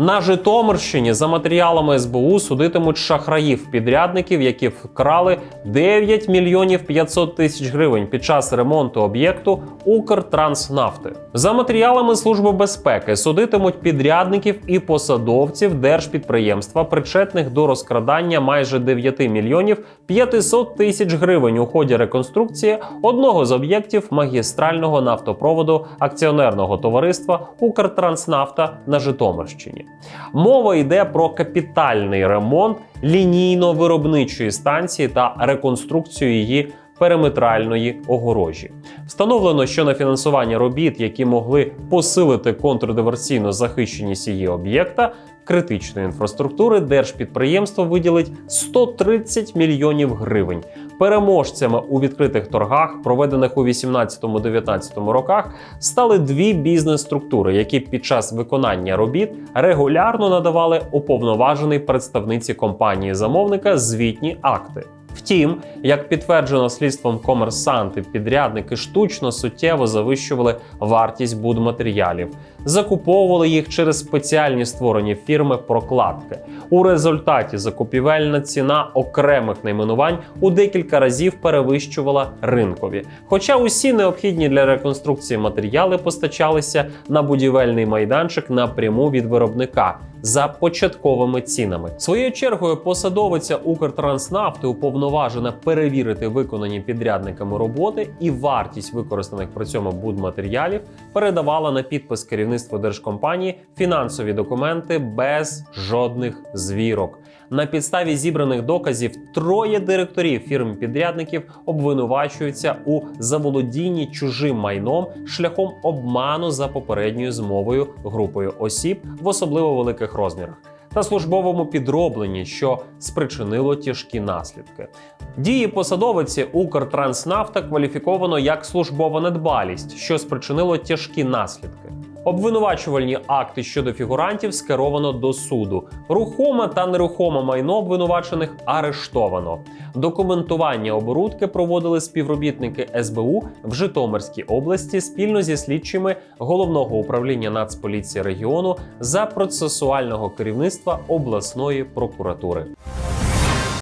На Житомирщині за матеріалами СБУ судитимуть шахраїв підрядників, які вкрали 9 мільйонів 500 тисяч гривень під час ремонту об'єкту Укртранснафти. За матеріалами Служби безпеки судитимуть підрядників і посадовців держпідприємства, причетних до розкрадання майже 9 мільйонів 500 тисяч гривень у ході реконструкції одного з об'єктів магістрального нафтопроводу акціонерного товариства Укртранснафта на Житомирщині. Мова йде про капітальний ремонт лінійно-виробничої станції та реконструкцію її периметральної огорожі. Встановлено, що на фінансування робіт, які могли посилити контрдиверсійну захищеність її об'єкта, критичної інфраструктури, держпідприємство виділить 130 мільйонів гривень. Переможцями у відкритих торгах, проведених у 18-19 роках, стали дві бізнес-структури, які під час виконання робіт регулярно надавали уповноважений представниці компанії замовника звітні акти. Втім, як підтверджено слідством комерсанти, підрядники штучно суттєво завищували вартість будматеріалів, закуповували їх через спеціальні створені фірми прокладки. У результаті закупівельна ціна окремих найменувань у декілька разів перевищувала ринкові. Хоча усі необхідні для реконструкції матеріали постачалися на будівельний майданчик напряму від виробника за початковими цінами. Своєю чергою посадовиця Укртранснафти уповноважена перевірити виконані підрядниками роботи і вартість використаних при цьому будматеріалів передавала на підпис керівництву держкомпанії фінансові документи без жодних звірок. На підставі зібраних доказів троє директорів фірм підрядників обвинувачуються у заволодінні чужим майном шляхом обману за попередньою змовою групою осіб в особливо великих розмірах. Та службовому підробленні, що спричинило тяжкі наслідки. Дії посадовиці Укртранснафта кваліфіковано як службова недбалість, що спричинило тяжкі наслідки. Обвинувачувальні акти щодо фігурантів скеровано до суду. Рухоме та нерухоме майно обвинувачених арештовано. Документування оборудки проводили співробітники СБУ в Житомирській області спільно зі слідчими головного управління Нацполіції регіону за процесуального керівництва обласної прокуратури.